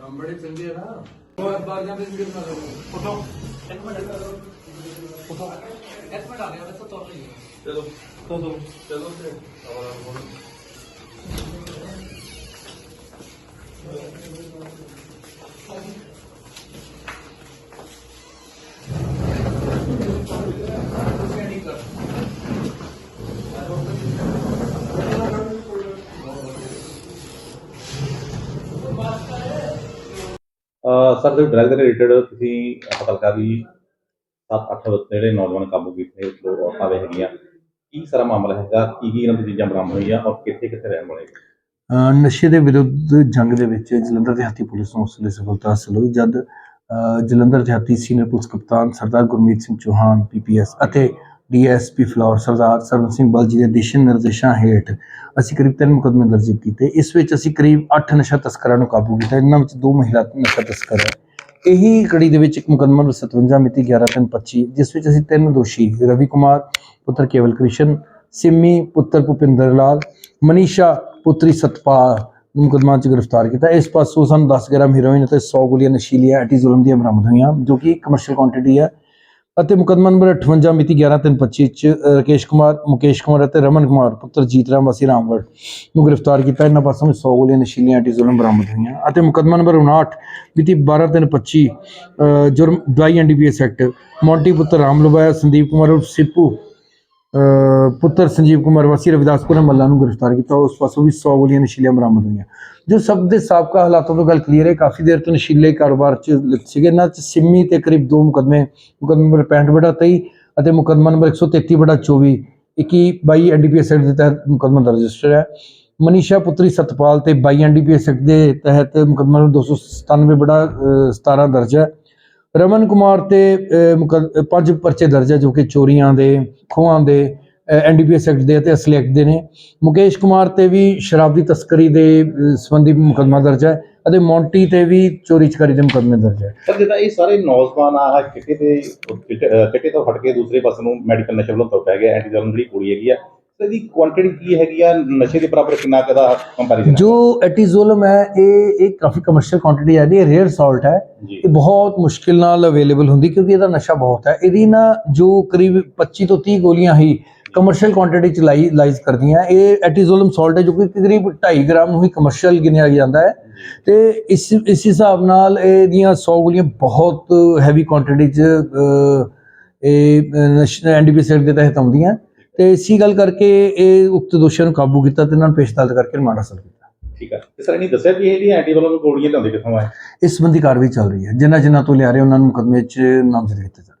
ਕੰਮ ਬੜੇ ਚੰਗੇ ਆ ਨਾ। ਬਾਰ ਬਾਰ ਜਾਂਦੇ ਸੀ ਕਿਰਨਾ ਕਰੋ ਉਠੋ। ਇੱਕ ਮਿੰਟ ਉਠੋ। ਇੱਕ ਮਿੰਟ ਆ ਗਿਆ ਤੋਰ ਲਈ ਚਲੋ। ਚਲੋ ਚਲੋ ਤੇ ਆਵਾਜ਼ ਸਰ ਜੋ ਡਰੱਗ ਦੇ ਰਿਲੇਟਡ ਤੁਸੀਂ ਪਤਾ ਲੱਗਾ ਵੀ 7-8 ਜਿਹੜੇ ਨੌਜਵਾਨ ਕਾਬੂ ਕੀਤੇ, ਦੋ ਔਰਤਾਂ ਦੇ ਹੈਗੀਆਂ, ਕੀ ਸਾਰਾ ਮਾਮਲਾ ਹੈਗਾ? ਕੀ ਕੀ ਇਹਨਾਂ ਦੀ ਚੀਜ਼ਾਂ ਬਰਾਮਦ ਹੋਈਆਂ ਔਰ ਕਿੱਥੇ ਕਿੱਥੇ ਰਹਿਣ ਵਾਲੇ? ਅਹ ਨਸ਼ੇ ਦੇ ਵਿਰੁੱਧ ਜੰਗ ਦੇ ਵਿੱਚ ਜਲੰਧਰ ਦਿਹਾਤੀ ਪੁਲਿਸ ਨੂੰ ਉਸ ਵੇਲੇ ਸਫਲਤਾ ਹਾਸਲ ਹੋਈ, ਜਦ ਅਹ ਜਲੰਧਰ ਦਿਹਾਤੀ ਸੀਨੀਅਰ ਪੁਲਿਸ ਕਪਤਾਨ ਸਰਦਾਰ ਗੁਰਮੀਤ ਸਿੰਘ ਚੌਹਾਨ ਪੀਪੀਐਸ ਅਤੇ ਡੀਐਸਪੀ ਫਲੋਰ ਸਰਦਾਰ ਸਰਵਨ ਸਿੰਘ ਬਲ ਜੀ ਦੇ ਦਿਸ਼ਾ ਨਿਰਦੇਸ਼ਾਂ ਹੇਠ ਅਸੀਂ ਕਰੀਬ ਤਿੰਨ ਮੁਕੱਦਮੇ ਦਰਜ ਕੀਤੇ। ਇਸ ਵਿੱਚ ਅਸੀਂ ਕਰੀਬ 8 ਨਸ਼ਾ ਤਸਕਰਾਂ ਨੂੰ ਕਾਬੂ ਕੀਤਾ। ਇਹਨਾਂ ਵਿੱਚ ਦੋ ਮਹਿਲਾ ਨਸ਼ਾ ਤਸਕਰ ਹੈ। ਇਹੀ ਕੜੀ ਦੇ ਵਿੱਚ ਇੱਕ ਮੁਕੱਦਮਾ ਨੰਬਰ 57 ਮਿਤੀ 11/3/25 ਜਿਸ ਵਿੱਚ ਅਸੀਂ ਤਿੰਨ ਦੋਸ਼ੀ, ਰਵੀ ਕੁਮਾਰ, ਪੁੱਤਰ ਕੇਵਲ ਕ੍ਰਿਸ਼ਨ, ਸਿੰਮੀ, ਪੁੱਤਰ ਭੁਪਿੰਦਰ ਲਾਲ, ਮਨੀਸ਼ਾ, ਪੁੱਤਰੀ ਸਤਪਾਲ ਨੂੰ ਮੁਕੱਦਮਾ 'ਚ ਗ੍ਰਿਫਤਾਰ ਕੀਤਾ। ਇਸ ਪਾਸੋਂ ਸਾਨੂੰ 10 ਗ੍ਰਾਮ ਹੀਰੋਇਨ ਅਤੇ 100 ਗੋਲੀਆਂ ਨਸ਼ੀਲੀਆਂ ਐਟੀਜ਼ੋਲਮ ਦੀਆਂ ਬਰਾਮਦ ਹੋਈਆਂ, ਜੋ ਕਿ ਕਮਰਸ਼ੀਅਲ ਕੁਆਂਟੀਟੀ ਹੈ। ਅਤੇ ਮੁਕੱਦਮਾ ਨੰਬਰ 58 ਮਿਤੀ 11/3/25 ਚ ਅ, ਰਾਕੇਸ਼ ਕੁਮਾਰ ਮੁਕੇਸ਼ ਕੁਮਾਰ ਅਤੇ ਰਮਨ ਕੁਮਾਰ ਪੁੱਤਰ ਜੀਤ ਰਾਮ ਵਾਸੀ ਰਾਮਗੜ੍ਹ ਨੂੰ ਗ੍ਰਿਫਤਾਰ ਕੀਤਾ। ਇਹਨਾਂ ਪਾਸੋਂ ਵੀ 100 ਗੋਲੀਆਂ ਨਸ਼ੀਲੀਆਂ ਐਟੀਜ਼ੋਲਮ ਬਰਾਮਦ ਹੋਈਆਂ। ਅਤੇ ਮੁਕੱਦਮਾ ਨੰਬਰ 59 ਮਿਤੀ 12/3/25 ਅ, ਜੁਰਮ ਦਵਾਈ ਐਨਡੀਪੀਐਸ ਐਕਟ ਮੌਂਟੀ ਪੁੱਤਰ ਰਾਮ ਲੁਬਾਇਆ ਸੰਦੀਪ ਕੁਮਾਰ ਉਰਫ ਸਿੱਪੂ ਪੁੱਤਰ ਸੰਜੀਵ ਕੁਮਾਰ ਵਾਸੀ ਰਵਿਦਾਸਪੁਰ ਮੱਲਾ ਨੂੰ ਗ੍ਰਿਫਤਾਰ ਕੀਤਾ। ਉਸ ਪਾਸੋਂ ਵੀ 100 ਗੋਲੀਆਂ ਨਸ਼ੀਲੀਆਂ ਬਰਾਮਦ ਹੋਈਆਂ। ਜੋ ਸਭ ਦੇ ਸਾਬਕਾ ਹਾਲਾਤਾਂ ਤੋਂ ਗੱਲ ਕਲੀਅਰ ਹੈ ਕਾਫੀ ਦੇਰ ਤੋਂ ਨਸ਼ੀਲੇ ਕਾਰੋਬਾਰ 'ਚ ਲਿਪਤ ਸੀਗੇ। ਇਹਨਾਂ 'ਚ ਸਿੰਮੀ ਤੇ ਕਰੀਬ ਦੋ ਮੁਕਦਮੇ ਮੁਕਦਮਾ ਨੰਬਰ 65 ਬੜਾ 23 ਅਤੇ ਮੁਕਦਮਾ ਨੰਬਰ 133 ਬਟਾ 24 21 22 ਐਨਡੀਪੀਐਸ ਐਕਟ ਦੇ ਤਹਿਤ ਮੁਕਦਮਾ ਦਰਜ ਰਜਿਸਟਰ ਹੈ। ਮਨੀਸ਼ਾ ਪੁੱਤਰੀ ਸਤਪਾਲ ਤੇ 22 ਐਨਡੀਪੀਐਸ ਐਕਟ ਦੇ ਤਹਿਤ ਮੁਕਦਮਾ ਨੰਬਰ 297 ਬਟਾ ਅ, 17 ਦਰਜ ਹੈ। ਰਮਨ ਕੁਮਾਰ ਤੇ ਪੰਜ ਪਰਚੇ ਦਰਜ ਹੈ ਜੋ ਕਿ ਚੋਰੀਆਂ ਦੇ, ਖੋਹਾਂ ਦੇ ਐਨਡੀਪੀਐਸ ਐਕਟ ਦੇ ਅਤੇ ਅਸਲੀ ਐਕਟ ਦੇ ਨੇ। ਮੁਕੇਸ਼ ਕੁਮਾਰ ਤੇ ਵੀ ਸ਼ਰਾਬ ਦੀ ਤਸਕਰੀ ਦੇ ਸੰਬੰਧੀ ਮੁਕੱਦਮਾ ਦਰਜ ਹੈ ਅਤੇ ਮੌਂਟੀ ਤੇ ਵੀ ਚੋਰੀ ਚਕਾਰੀ ਦੇ ਮੁਕੱਦਮੇ ਦਰਜ ਹੈ ਸਰ, ਜਿੱਦਾਂ ਇਹ ਸਾਰੇ ਨੌਜਵਾਨ ਆ ਚਿੱਟੇ ਤੇ ਚਿੱਟੇ ਤੋਂ ਹਟ ਕੇ ਦੂਸਰੇ ਪਾਸੇ ਨੂੰ ਮੈਡੀਕਲ ਨਸ਼ੇ ਵੱਲੋਂ ਤੁਰ ਪੈ ਗਏ ਐਂਟੀਜਰਮ ਜਿਹੜੀ ਗੋਲੀ ਹੈਗੀ ਆ ਤੇ ਇਹਦੀ ਕੁਆਂਟੀਟੀ ਕੀ ਹੈਗੀ ਆ? ਨਸ਼ੇ ਦੇ ਬਰਾਬਰ ਕਿੰਨਾ ਕਦਾ ਕੰਪੈਰੀਜ਼ਨ ਜੋ ਐਟੀਜ਼ੋਲਮ ਹੈ ਇਹ ਇਹ ਕਾਫੀ ਕਮਰਸ਼ੀਅਲ ਕੁਆਂਟੀਟੀ ਹੈ ਇਹ ਰੇਅਰ ਸਾਲਟ ਹੈ। ਇਹ ਬਹੁਤ ਮੁਸ਼ਕਿਲ ਨਾਲ ਅਵੇਲੇਬਲ ਹੁੰਦੀ ਕਿਉਂਕਿ ਇਹਦਾ ਨਸ਼ਾ ਬਹੁਤ ਹੈ। ਇਹਦੀ ਨਾ ਜੋ ਕਰੀਬ 25 ਤੋਂ 30 ਗੋਲੀਆਂ ਹੀ ਕਮਰਸ਼ੀਅਲ ਕੁਆਂਟੀਟੀ ਚ ਲਾਈ ਲਾਈਜ਼ ਕਰਦੀਆਂ। ਇਹ ਐਟੀਜ਼ੋਲਮ ਸਾਲਟ ਹੈ ਜੋ ਕਿ ਕਰੀਬ 2.5 ਗ੍ਰਾਮ ਨੂੰ ਹੀ ਕਮਰਸ਼ੀਅਲ ਗਿਣਿਆ ਜਾਂਦਾ ਹੈ। ਤੇ ਇਸ ਇਸ ਹਿਸਾਬ ਨਾਲ ਇਹਦੀਆਂ 100 ਗੋਲੀਆਂ ਬਹੁਤ ਹੈਵੀ ਕੁਆਂਟੀਟੀ ਚ ਇਹ ਐਨਡੀਪੀ ਸੈਟ ਦੇ ਤਹਿਤ ਆਉਂਦੀਆਂ। ਤੇ ਇਸੀ ਗੱਲ ਕਰਕੇ ਇਹ ਉਕਤ ਦੋਸ਼ੀਆਂ ਨੂੰ ਕਾਬੂ ਕੀਤਾ ਤੇ ਇਹਨਾਂ ਨੂੰ ਪੇਸ਼ ਅਦਾਲਤ ਕਰਕੇ ਰਿਮਾਂਡ ਹਾਸਲ ਕੀਤਾ। ਠੀਕ ਆ। ਤੇ ਸਰ ਇਹਨੇ ਦੱਸਿਆ ਵੀ ਇਹ ਜਿਹੜੀ ਐਂਟੀਜਰਮ ਗੋਲੀਆਂ ਲਿਆਉਂਦੇ ਕਿੱਥੋਂ ਆ ਇਸ ਸੰਬੰਧੀ ਕਾਰਵਾਈ ਚੱਲ ਰਹੀ ਹੈ। ਜਿਨ੍ਹਾਂ ਜਿਨ੍ਹਾਂ ਤੋਂ ਲਿਆ ਰਹੇ ਉਹਨਾਂ ਨੂੰ ਮੁਕੱਦਮੇ 'ਚ ਨਾਮਜ਼ਦ ਕੀਤਾ ਜਾ ਰਿਹਾ